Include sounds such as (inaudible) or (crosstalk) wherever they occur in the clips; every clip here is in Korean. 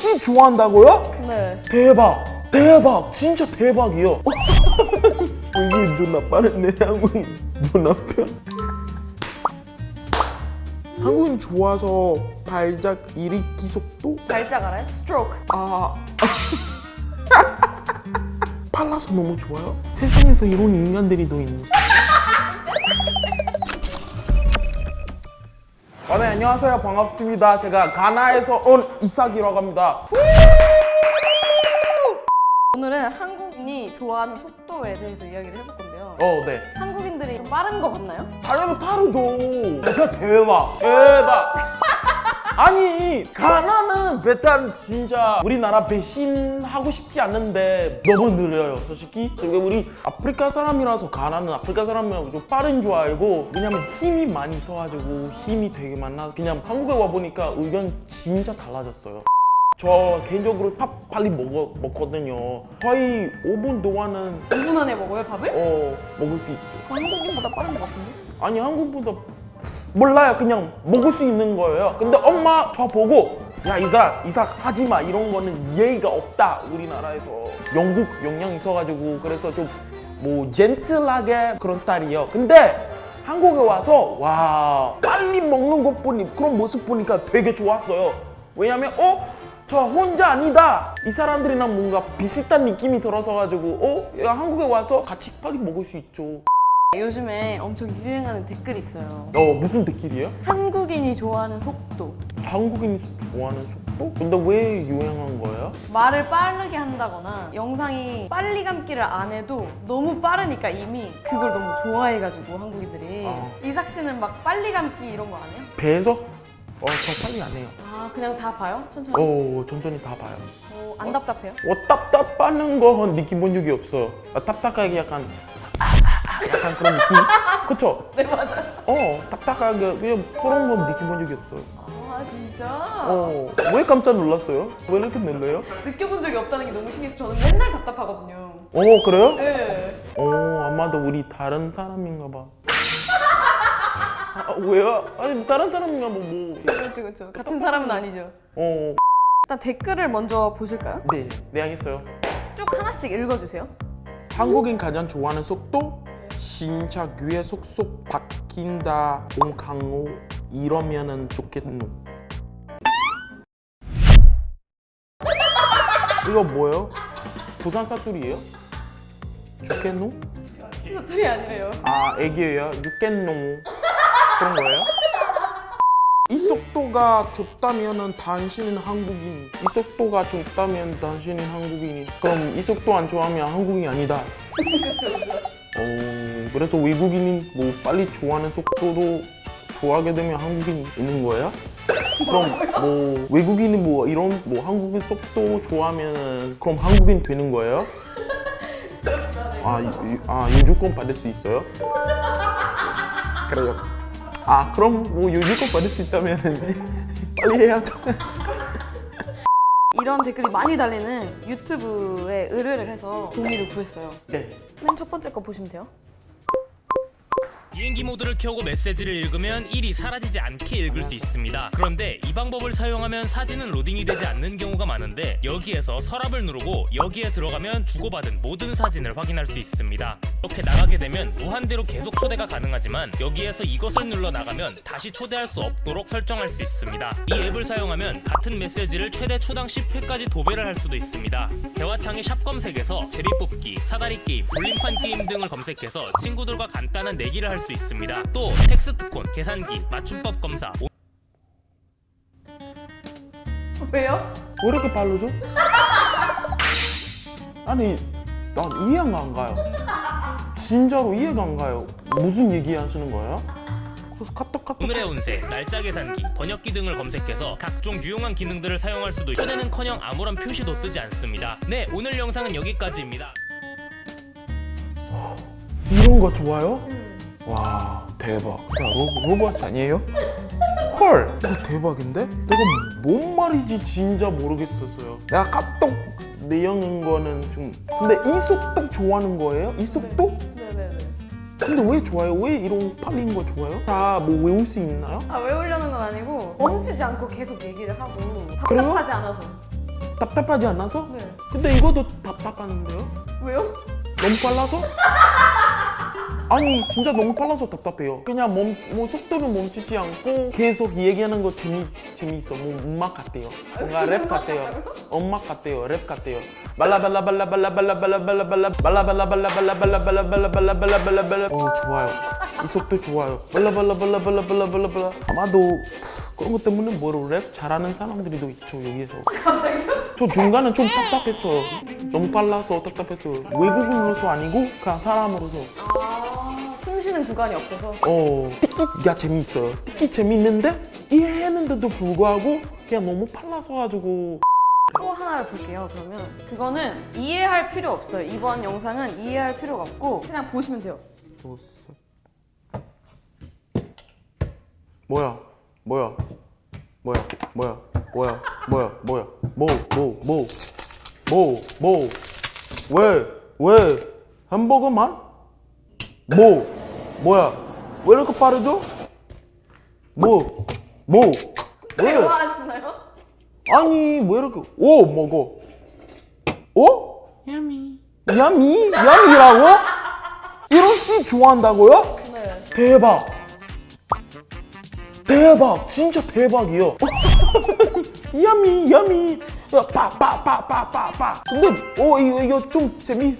스피드 좋아한다고요? 네. 대박. 대박. 진짜 대박이요. (laughs) 이게 누나 빠르네 한국인 누나 편. 한국인 좋아서 발작 일으키 속도? 발작 알아요? 스트로크. 아. (laughs) 빨라서 너무 좋아요? 세상에서 이런 인간들이 더 있는지 (laughs) 아, 네, 안녕하세요 반갑습니다 제가 가나에서 온 이삭이라고 합니다 오늘은 한국인이 좋아하는 속도에 대해서 이야기를 해볼 건데요. 어 네 한국인들이 좀 빠른 것 같나요? 당연히 빠르죠. 내가 대박, 대박. 아니 가나는 일단 진짜 우리나라 배신하고 싶지 않는데 너무 느려요 솔직히. 그리고 우리 아프리카 사람이라서 가나는 아프리카 사람이라고 좀 빠른 줄 알고 왜냐면 힘이 많이 있어가지고 힘이 되게 많아. 그냥 한국에 와보니까 의견 진짜 달라졌어요. 저 개인적으로 밥 빨리 먹어, 먹거든요. 거의 5분 동안은 5분 안에 먹어요, 밥을? 어 먹을 수 있죠. 한국인보다 빠른 것 같은데? 아니 한국보다 몰라요. 그냥 먹을 수 있는 거예요. 근데 엄마 저 보고 야 이삭 이삭 하지 마. 이런 거는 예의가 없다 우리나라에서. 영국 영향 있어가지고 그래서 좀 뭐 젠틀하게 그런 스타일이에요. 근데 한국에 와서 와 빨리 먹는 것 보니 그런 모습 보니까 되게 좋았어요. 왜냐면 어? 저 혼자 아니다. 이 사람들이랑 뭔가 비슷한 느낌이 들어서 가지고 어? 야, 한국에 와서 같이 빨리 먹을 수 있죠 요즘에 엄청 유행하는 댓글이 있어요. 어 무슨 댓글이에요? 한국인이 좋아하는 속도. 한국인이 좋아하는 속도? 근데 왜 유행한 거예요? 말을 빠르게 한다거나 영상이 빨리 감기를 안 해도 너무 빠르니까 이미 그걸 너무 좋아해가지고 한국인들이 아. 이삭 씨는 막 빨리 감기 이런 거 안 해요? 배에서? 어, 저 빨리 안 해요. 아 그냥 다 봐요? 천천히? 어, 천천히 다 봐요. 어, 안 답답해요? 어, 답답하는 건 느낌 본 적이 없어요. 아, 답답하게 약간 약간 그런 느낌? (laughs) 그쵸? 네 맞아. 어, 답답하게 그냥 그런 건 느낌 본 적이 없어요. 아 진짜? 어, 왜 깜짝 놀랐어요? 왜 이렇게 놀래요? 느껴본 적이 없다는 게 너무 신기해서 저는 맨날 답답하거든요. 어, 그래요? 네. 어, 아마도 우리 다른 사람인가 봐. 아, 왜요? 아니, 다른 사람인가 뭐, 뭐. 그렇죠 그렇죠. 같은 사람은 아니죠. 어, 일단 댓글을 먼저 보실까요? 네, 네, 알겠어요. 쭉 하나씩 읽어주세요. 한국인 가장 좋아하는 속도? 진짜 귀에 속속 박힌다 옹강호 이러면은 좋겠노 이거 뭐예요? 부산 사투리예요? 좋겠노? 사투리 아니래요. 아 애기예요? 좋겠노 그런 거예요? 이 속도가 좋다면은 당신은 한국인이 이 속도가 좋다면 당신은 한국인이 그럼 이 속도 안 좋아하면 한국인이 아니다 (laughs) 그렇죠 그렇죠. 어, 그래서 외국인이 뭐 빨리 좋아하는 속도도 좋아하게 되면 한국인이 있는 거예요? 그럼 뭐 외국인이 뭐 이런 뭐 한국인 속도 좋아하면 그럼 한국인 되는 거예요? 아, 유, 아 유주권 받을 수 있어요? 그래요. 아 그럼 뭐 유주권 받을 수 있다면 (laughs) 빨리 해야죠. 이런 댓글이 많이 달리는 유튜브에 의뢰를 해서 동의를 구했어요. 네. 맨 첫 번째 거 보시면 돼요. 비행기 모드를 켜고 메시지를 읽으면 일이 사라지지 않게 읽을 수 있습니다. 그런데 이 방법을 사용하면 사진은 로딩이 되지 않는 경우가 많은데 여기에서 서랍을 누르고 여기에 들어가면 주고받은 모든 사진을 확인할 수 있습니다. 이렇게 나가게 되면 무한대로 계속 초대가 가능하지만 여기에서 이것을 눌러 나가면 다시 초대할 수 없도록 설정할 수 있습니다. 이 앱을 사용하면 같은 메시지를 최대 초당 10회까지 도배를 할 수도 있습니다. 대화창의 샵 검색에서 제비 뽑기, 사다리 게임, 볼림판 게임 등을 검색해서 친구들과 간단한 내기를 할 수 있습니다. 또 텍스트콘, 계산기, 맞춤법 검사, 왜요? 왜 이렇게 빠르죠? 아니 난 이해가 안 가요. 진짜로 이해가 안 가요. 무슨 얘기 하시는 거예요? 그래서 카톡 카톡 오늘의 운세, 날짜 계산기, 번역기 등을 검색해서 각종 유용한 기능들을 사용할 수도 있고 초대는커녕 아무런 표시도 뜨지 않습니다. 네, 오늘 영상은 여기까지입니다. 이런 거 좋아요? 와 대박. 야 로, 로봇 아니에요? 헐 이거 대박인데? 내가 뭔 말인지 진짜 모르겠었어요. 내가 카톡 내용인 거는 좀 근데 이 속도 좋아하는 거예요? 이 속도? 네네네. 근데 왜 좋아요? 왜 이런 팔린 거 좋아요? 다 뭐 외울 수 있나요? 아 외우려는 건 아니고 멈추지 않고 계속 얘기를 하고 그래요? 답답하지 않아서. 답답하지 않아서? 네. 근데 이것도 답답한데요? 왜요? 너무 빨라서? (laughs) 아니 진짜 너무 빨라서 답답해요. 그냥 몸, 뭐 속도는 멈추지 않고 계속 얘기하는 거 재미 재미있어. 뭐 음악 같아요. 뭔가 랩 같아요. 음악 같아요. 랩 같아요. 발라발라발라발라발라발라발라발라 발라발라발라발라발라발라발라발라발라 어 좋아요. 이 속도 좋아요. 발라발라발라발라발라발라발라 아마도 그런 것 때문에 뭐로 랩 잘하는 사람들이 있죠 여기에서. 갑자기요? 저 중간은 좀 답답했어요. 너무 빨라서 답답했어요. 외국인으로서 아니고 그냥 사람으로서. 구간이 없어서. 어, 듣기가 재미있어요. 듣기 재밌는데 이해했는데도 불구하고 그냥 너무 빨라서 가지고 또 하나를 볼게요. 그러면 그거는 이해할 필요 없어요. 이번 영상은 이해할 필요가 없고 그냥 보시면 돼요. 뭐야? 뭐야? 뭐야? 뭐야? 뭐야? 뭐야? 뭐야? 뭐? 뭐? 뭐? 뭐? 뭐? 왜? 왜? 햄버거만? 뭐? 뭐야? 왜 이렇게 빠르죠? 뭐? 뭐? 왜? 대화하시나요? 아니 왜 이렇게 오 먹어 오? 야미 야미? 야미라고? 이런 스피드 좋아한다고요? 네. 대박 대박 진짜 대박이요 (laughs) 야미 야미 빠빠빠빠빠빠 근데 어 이거 이거 좀 재미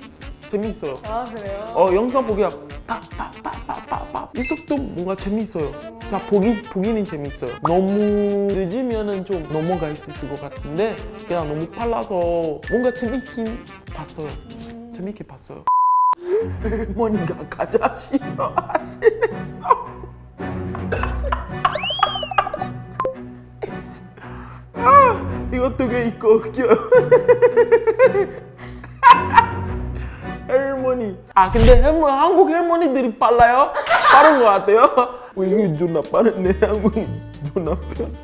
재미있어요 아 그래요? 어 영상 보기가 빠빠빠빠빠빠 이 속도 뭔가 재밌어요. 자 보기 보기는 재밌어요. 너무 늦으면은 좀 넘어가 있을 것 같은데 그냥 너무 빨라서 뭔가 재밌긴 봤어요. 재밌게 봤어요. 할머니가 가자 싫어 하시겠어. 아 이거 되게 있고 웃겨. 아 근데 할머 한국 할머니들이 빨라요? 빠른 것 같아요? (laughs) 어, 이거 존나 빠르네 (laughs) 한국이 존나 편.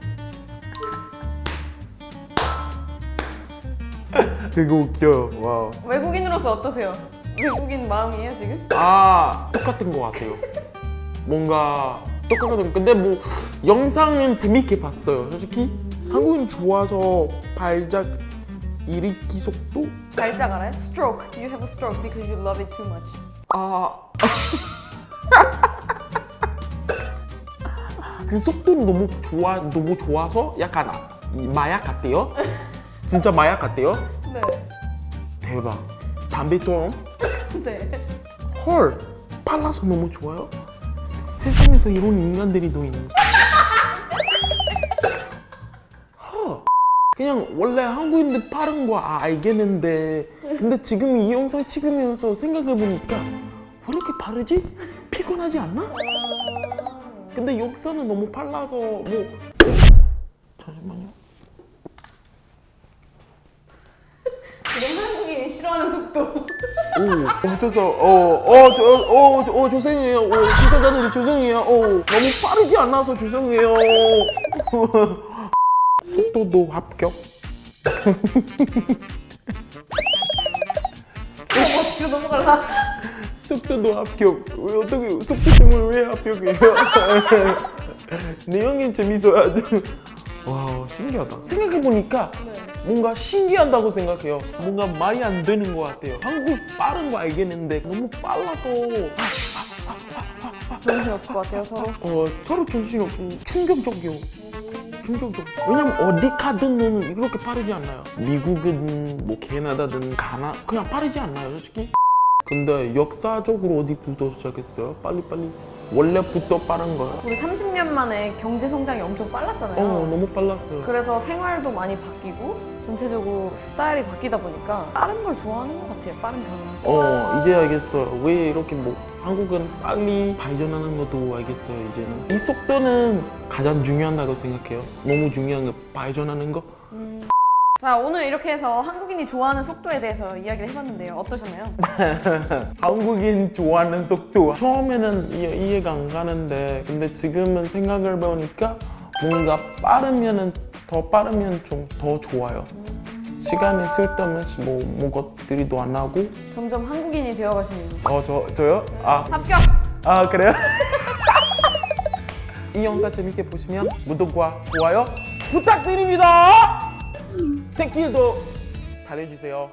(laughs) 되게 웃겨요. 와우. 외국인으로서 어떠세요? 외국인 마음이에요 지금? 아 똑같은 것 같아요. 뭔가 똑같은. 근데 뭐 영상은 재밌게 봤어요. 솔직히 한국인 좋아서 발작 일으키 속도 발작 알아요? Stroke. You have a stroke because you love it too much. 아. (laughs) 그 속도는 너무 좋아 너무 좋아서 약간 이 마약 같대요. (laughs) 진짜 마약 같대요. 네. 대박. 담배처럼 (laughs) 네. 헐 빨라서 너무 좋아요. 세상에서 이런 인간들이 더 있는. 그냥 원래 한국인들 빠른 거 알겠는데 근데 지금 이 영상 찍으면서 생각해 보니까 왜 이렇게 빠르지? 피곤하지 않나? 근데 여기서는 너무 빨라서 뭐 잠시만요. 지금 한국인이 싫어하는 속도. 오, 못해서 어어저어어 죄송해요. 어, 시청자들이 죄송해요. 어 너무 빠르지 않아서 죄송해요. 속도도 합격. 어머 뒤로 넘어갈라. 속도도 합격. 왜 어떻게 속도 때문에 왜 합격이에요? (laughs) 내용이 재밌어야죠. 와 신기하다. 생각해 보니까 네. 뭔가 신기하다고 생각해요. 뭔가 말이 안 되는 것 같아요. 한국 빠른 거 알겠는데 너무 빨라서 정신 없을 것 같아요 서로. 어, 서로 정신이 없고 충격적이요. 충격적. 왜냐면 어디 가든 이렇게 빠르지 않나요? 미국은 뭐 캐나다든 가나 그냥 빠르지 않나요, 솔직히? 근데 역사적으로 어디부터 시작했어요? 빨리빨리 원래부터 빠른 거예요? 우리 30년 만에 경제 성장이 엄청 빨랐잖아요. 어, 너무 빨랐어요. 그래서 생활도 많이 바뀌고 전체적으로 스타일이 바뀌다 보니까 빠른 걸 좋아하는 것 같아요. 빠른 변화. 어, 이제 알겠어요. 왜 이렇게 뭐 한국은 빨리 발전하는 것도 알겠어요, 이제는. 이 속도는 가장 중요하다고 생각해요. 너무 중요한 거 발전하는 거. 자 오늘 이렇게 해서 한국인이 좋아하는 속도에 대해서 이야기를 해봤는데요. 어떠셨나요? (laughs) 한국인 좋아하는 속도 처음에는 이해, 이해가 안 가는데 근데 지금은 생각을 해보니까 뭔가 빠르면은 더 빠르면 좀 더 좋아요 시간이 쓸데없는 뭐, 뭐 것들이 도 안 하고 점점 한국인이 되어가시는 어 저, 저요? 아, 합격! 아 그래요? (laughs) 이 영상 재밌게 보시면 구독과 좋아요 부탁드립니다 댓글도 달려주세요.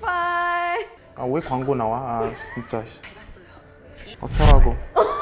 바이. 아왜 광고 나와? 아 진짜. 어쩌라고. (laughs)